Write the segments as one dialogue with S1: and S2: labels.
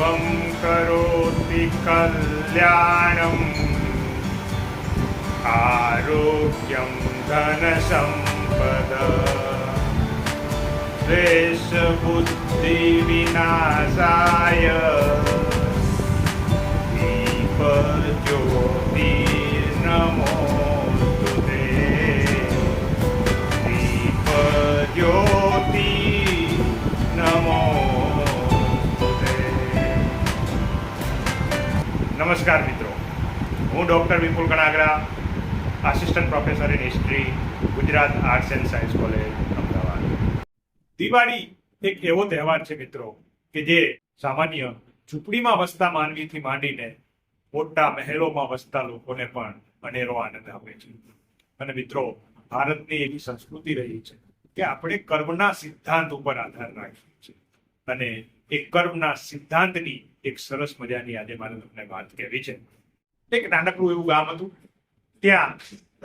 S1: करोति कल्याणम् आरोग्यं धनसम्पद। द्वेषबुद्धिविनाशाय હું doctor Vipul Kanagara assistant professor in history Gujarat arts and science college Ahmedabad. Diwali એક એવો તહેવાર છે મિત્રો કે જે સામાન્ય ઝૂંપડીમાં વસતા માનવીથી માંડીને મોટા મહેલોમાં વસતા લોકોને પણ અનેરો આનંદ આપે છે. અને મિત્રો, ભારતની એવી સંસ્કૃતિ રહી છે કે આપણે કર્મના સિદ્ધાંત ઉપર આધાર રાખીએ છીએ. અને એ કર્મના સિદ્ધાંતની એક સરસ મજાની આજે મારે તમને વાત કહેવી છે. એક નાનકડું એવું ગામ હતું. ત્યાં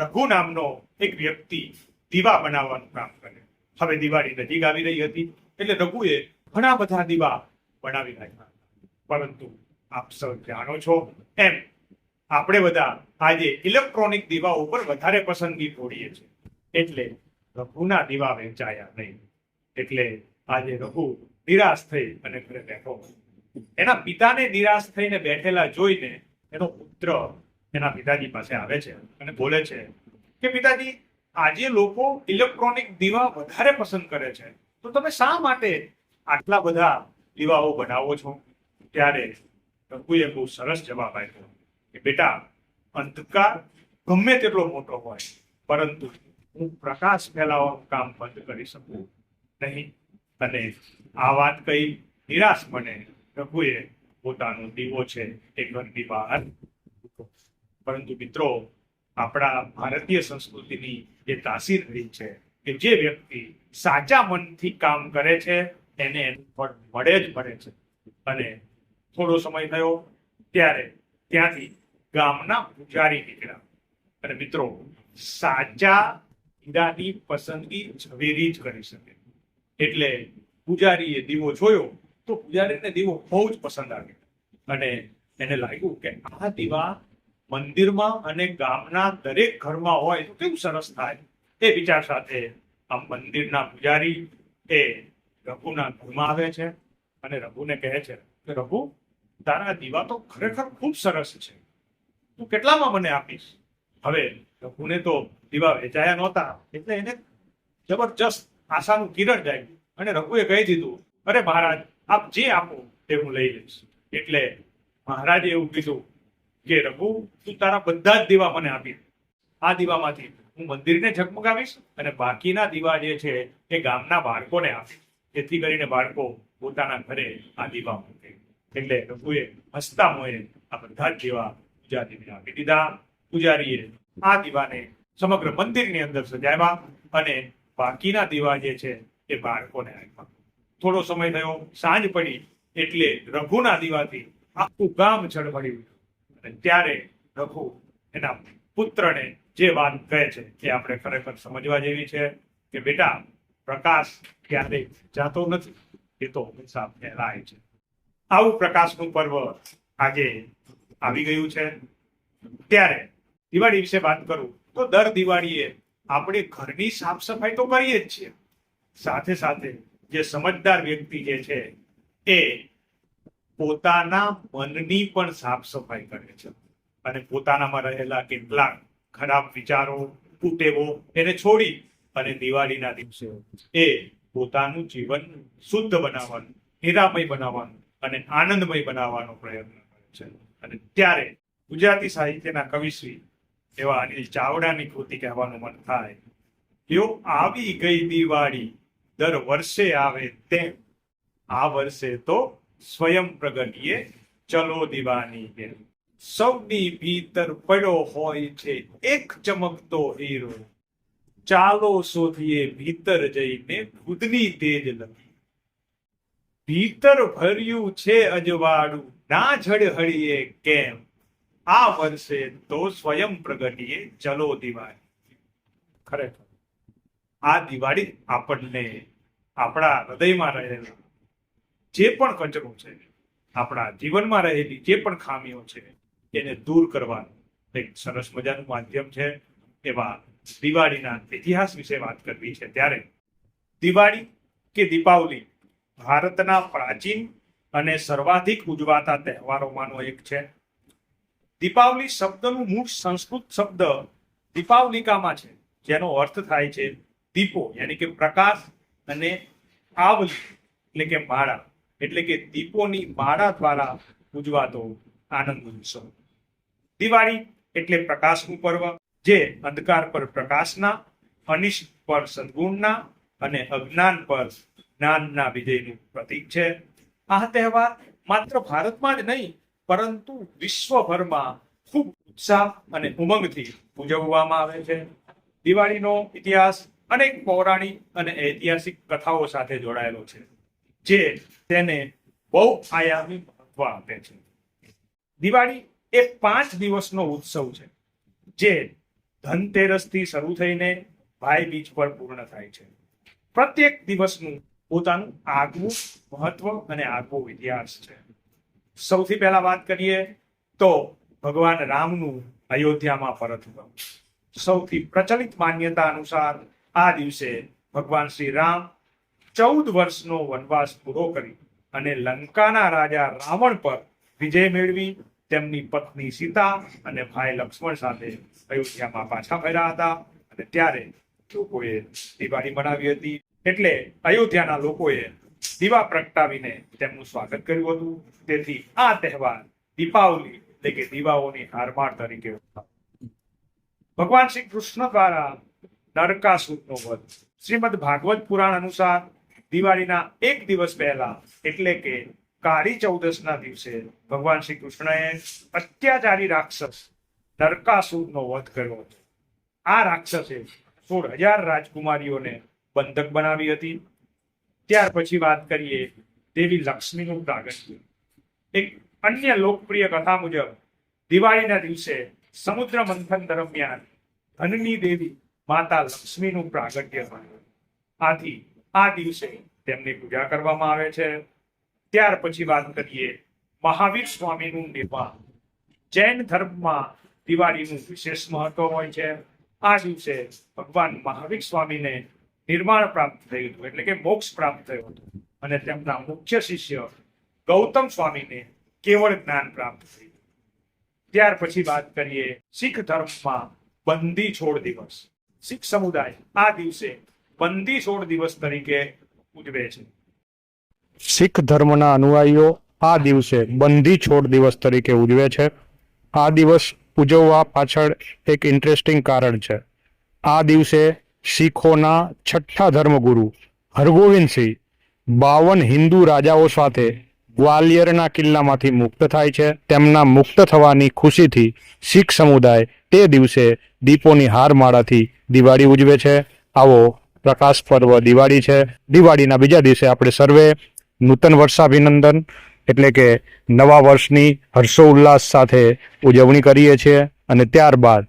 S1: રઘુ નામનો એક વ્યક્તિ દીવા બનાવવાનું કામ કરે. હવે દિવાળી નજીક આવી રહી હતી. એટલે રઘુએ ઘણા બધા દીવા બનાવી નાખ્યા. પરંતુ આપ સૌ જાણો છો, એમ આપણે બધા આજે ઇલેક્ટ્રોનિક દીવા ઉપર વધારે પસંદગી છોડીએ છીએ. એટલે રઘુના દીવા વેચાયા નહીં. એટલે આજે રઘુ નિરાશ થઈ અને ઘરે બેઠો. એના પિતાને નિરાશ થઈને બેઠેલા જોઈને એનો પુત્ર એના પિતાજી પાસે આવે છે અને બોલે છે કે પિતાજી, આજે લોકો ઇલેક્ટ્રોનિક દીવા વધારે પસંદ કરે છે. તો તમે શા માટે આટલા બધા દીવાઓ બનાવો છો? ત્યારે રઘુએ બહુ સરસ જવાબ આપ્યો કે બેટા, અંધકાર ગમે તેટલો મોટો હોય, પરંતુ હું પ્રકાશ ફેલાવવાનું કામ બંધ કરી શકું નહીં. અને આ વાત કઈ નિરાશ મને રઘુએ પોતાનો દીવો છે એ ઘરની બહાર. પરંતુ મિત્રો, આપણા ભારતીય સંસ્કૃતિની જે તાસીર રહી છે કે જે વ્યક્તિ સાચા મનથી કામ કરે છે એને ફળ મળે જ મળે છે. અને થોડો સમય થયો ત્યારે ત્યાંથી ગામના પૂજારી નીકળ્યા. અને મિત્રો, સાચા હીરાની પસંદગી ઝવેરી જ કરી શકે. એટલે પૂજારીએ દીવો જોયો તો પૂજારીને દીવો બહુ જ પસંદ આવ્યો. અને એને લાગ્યું કે આ દીવા મંદિરમાં અને ગામના દરેક ઘરમાં હોય તો કેવું સરસ થાય? એ વિચાર સાથે આ મંદિરના પૂજારી એ રઘુના ઘરમાં આવે છે અને રઘુને કહે છે કે, રઘુ, તારા દીવા તો ખરેખર ખૂબ સરસ છે. તું કેટલામાં મને આપીશ? હવે રઘુને તો દીવા વેચાયા નહોતા, એટલે એને જબરજસ્ત આશાનું કિરણ જાય અને રઘુએ કહી દીધું, અરે મહારાજ, આપ જે આપો તે હું લઈ લઈશ. એટલે મહારાજે એવું કીધું કે રઘુ, તું તારા બધા જ દીવા મને આપી. આ દીવામાંથી હું મંદિરને ઝગમગાવીશ અને બાકીના દીવા જે છે એ ગામના બાળકોને આપીશ. જેથી કરીને બાળકો પોતાના ઘરે આ દીવા મૂકે. એટલે રઘુએ હસતા મોએ આ બધા જ દીવા પૂજારીને આપી દીધા. પૂજારીએ આ દીવાને સમગ્ર મંદિરની અંદર સજાવ્યા અને બાકીના દીવા જે છે એ બાળકોને આપ્યા. થોડો સમય થયો, સાંજ પડી. એટલે રઘુના દીવાથી આખું ગામ ઝળહળ્યું અને ત્યારે રઘુ એના પુત્રને જે વાત કહે છે તે આપણે ખરેખર સમજવા જેવી છે કે બેટા, પ્રકાશ ક્યારેય જાતો નથી, એ તો હંમેશા ફેલાય છે. આવું પ્રકાશનું પર્વ આજે આવી ગયું છે. ત્યારે દિવાળી વિશે વાત કરું તો દર દિવાળીએ આપણે ઘરની સાફ સફાઈ તો કરીએ જ છીએ. સાથે સાથે જે સમજદાર વ્યક્તિ જે છે એ પોતાના મનની પણ સાફ સફાઈ કરે છે. અને પોતાનામાં રહેલા કેટલાક ખરાબ વિચારો, કુટેવો એને છોડી અને દિવાળીના દિવસે એ પોતાનું જીવન શુદ્ધ બનાવવાનું, નિરામય બનાવવાનું અને આનંદમય બનાવવાનો પ્રયત્ન કરે છે. અને ત્યારે ગુજરાતી સાહિત્યના કવિશ્રી એવા અનિલ ચાવડાની કૃતિ કહેવાનું મન થાય તેઓ આવી ગઈ દિવાળી, દર વર્ષે આવે તેમ આ વર્ષે તો સ્વયં પ્રગટીએ, ચલો દિવાની કે સૌની ભીતર પડ્યો હોય છે એક ચમકતો હીરો. ચાલો શોધીએ ભીતર જઈને ભૂતની તેજ લગી ભીતર ભર્યું છે અજવાળું, ના ઝળહળીએ કેમ? આ વર્ષે તો સ્વયં પ્રગટીએ, ચલો દિવાળી ખરેખર, આ દિવાળી આપણને આપણા હૃદયમાં રહેલા જે પણ કચરો છે, આપણા જીવનમાં રહેલી જે પણ ખામીઓ છે, એને દૂર કરવાનું એક સરસ મજાનું માધ્યમ છે. એવા દિવાળીના ઇતિહાસ વિશે વાત કરવી છે ત્યારે દિવાળી કે દીપાવલી ભારતના પ્રાચીન અને સર્વાધિક ઉજવાતા તહેવારોમાંનો એક છે. દીપાવલી શબ્દનું મૂળ સંસ્કૃત શબ્દ દીપાવલિકામાં છે, જેનો અર્થ થાય છે દીપો, યાની કે પ્રકાશ અને આવલી, એટલે કે માળા. એટલે કે દીપોની માળા દ્વારા ઉજવાતો આનંદ ઉત્સવ. દિવાળી એટલે પ્રકાશનું પર્વ, જે અંધકાર પર પ્રકાશના અનિષ્ટ પર સદગુણના અને અજ્ઞાન પર જ્ઞાનના વિજયનું પ્રતીક છે. આ તહેવાર માત્ર ભારતમાં જ નહીં, પરંતુ વિશ્વભરમાં ખૂબ ઉત્સાહ અને ઉમંગથી ઉજવવામાં આવે છે. દિવાળીનો ઇતિહાસ અનેક પૌરાણિક અને ઐતિહાસિક કથાઓ સાથે જોડાયેલો છે. જે તેને બહુ આયામી મહત્વ આપે છે. દિવાળી એ પાંચ દિવસનો ઉત્સવ છે, જે ધનતેરસથી શરૂ થઈને ભાઈ બીજ પર પૂર્ણ થાય છે. પ્રત્યેક દિવસનું પોતાનું આગવું મહત્વ અને આગવો ઇતિહાસ છે. સૌથી પહેલા વાત કરીએ તો ભગવાન રામનું અયોધ્યામાં પરત ફરવું સૌથી પ્રચલિત માન્યતા અનુસાર આ દિવસે ભગવાન શ્રી રામ ચૌદ વર્ષનો વનવાસ પૂરો કરી અને લંકાના રાજા રાવણ પર વિજય મેળવી, તેમની પત્ની સીતા અને ભાઈ લક્ષ્મણ સાથે અયોધ્યામાં પાછા ફર્યા હતા અને ત્યારે લોકોએ દિવાળી મનાવી હતી. એટલે અયોધ્યાના લોકોએ દીવા પ્રગટાવીને તેમનું સ્વાગત કર્યું હતું. તેથી આ તહેવાર દીપાવલી એટલે કે દીવાઓની હારમાળ તરીકે ભગવાન શ્રી કૃષ્ણ દ્વારા નરકાસુરનો વધ શ્રીમદ ભાગવત પુરાણ અનુસાર દિવાળીના એક દિવસ પહેલા, એટલે કે કાળી ચૌદસના દિવસે, ભગવાન શ્રી કૃષ્ણએ અત્યાચારી રાક્ષસ નરકાસુરનો વધ કર્યો હતો. આ રાક્ષસે સોળ હજાર રાજકુમારીઓને બંધક બનાવી હતી. ત્યાર પછી વાત કરીએ દેવી લક્ષ્મીનું પ્રાગટ્ય. એક અન્ય લોકપ્રિય કથા મુજબ, દિવાળીના દિવસે સમુદ્ર મંથન દરમિયાન ધનની દેવી માતા લક્ષ્મીનું પ્રાગટ્ય થયું. આથી આ દિવસે તેમની પૂજા કરવામાં આવે છે. ત્યાર પછી વાત કરીએ મહાવીર સ્વામીનું નિર્માણ જૈન ધર્મમાં દિવાળીનું વિશેષ મહત્વ હોય છે. આ દિવસે ભગવાન મહાવીર સ્વામીને નિર્માણ પ્રાપ્ત થયું હતું, એટલે કે મોક્ષ પ્રાપ્ત થયો હતો. અને તેમના મુખ્ય શિષ્ય ગૌતમ સ્વામીને કેવળ જ્ઞાન પ્રાપ્ત થયું. ત્યાર પછી વાત કરીએ શીખ ધર્મમાં બંદી છોડ દિવસ. શીખ સમુદાય આ દિવસે બંદી છોડ દિવસ તરીકે ઉજવે છે.
S2: શીખ ધર્મના અનુયાયીઓ આ દિવસે બંધી છોડ દિવસ તરીકે ઉજવે છે. આ દિવસ ઉજવવા પાછળ એક ઇન્ટરેસ્ટિંગ કારણ છે. આ દિવસે શીખોના છઠ્ઠા ધર્મગુરુ હરગોવિંદસિંહ બાવન હિન્દુ રાજાઓ સાથે ગ્વાલિયરના કિલ્લામાંથી મુક્ત થાય છે. તેમના મુક્ત થવાની ખુશીથી શીખ સમુદાય તે દિવસે દીપોની હારમાળાથી દિવાળી ઉજવે છે. આવો પ્રકાશ પર્વ દિવાળી છે. દિવાળીના બીજા દિવસે આપણે સર્વે નૂતન વર્ષાભિનંદન એટલે કે નવા વર્ષની હર્ષોલ્લાસ સાથે ઉજવણી કરીએ છીએ અને ત્યારબાદ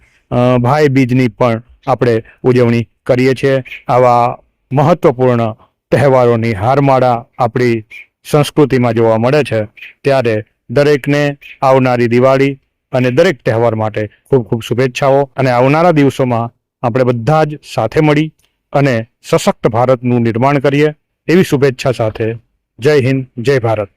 S2: ભાઈ બીજની પણ આપણે ઉજવણી કરીએ છીએ. આવા મહત્વપૂર્ણ તહેવારોની હારમાળા આપણી સંસ્કૃતિમાં જોવા મળે છે. ત્યારે દરેકને આવનારી દિવાળી અને દરેક તહેવાર માટે ખૂબ ખૂબ શુભેચ્છાઓ. અને આવનારા દિવસોમાં આપણે બધા જ સાથે મળી અને સશક્ત ભારતનું નિર્માણ કરીએ એવી શુભેચ્છા સાથે જય હિન્દ જય ભારત.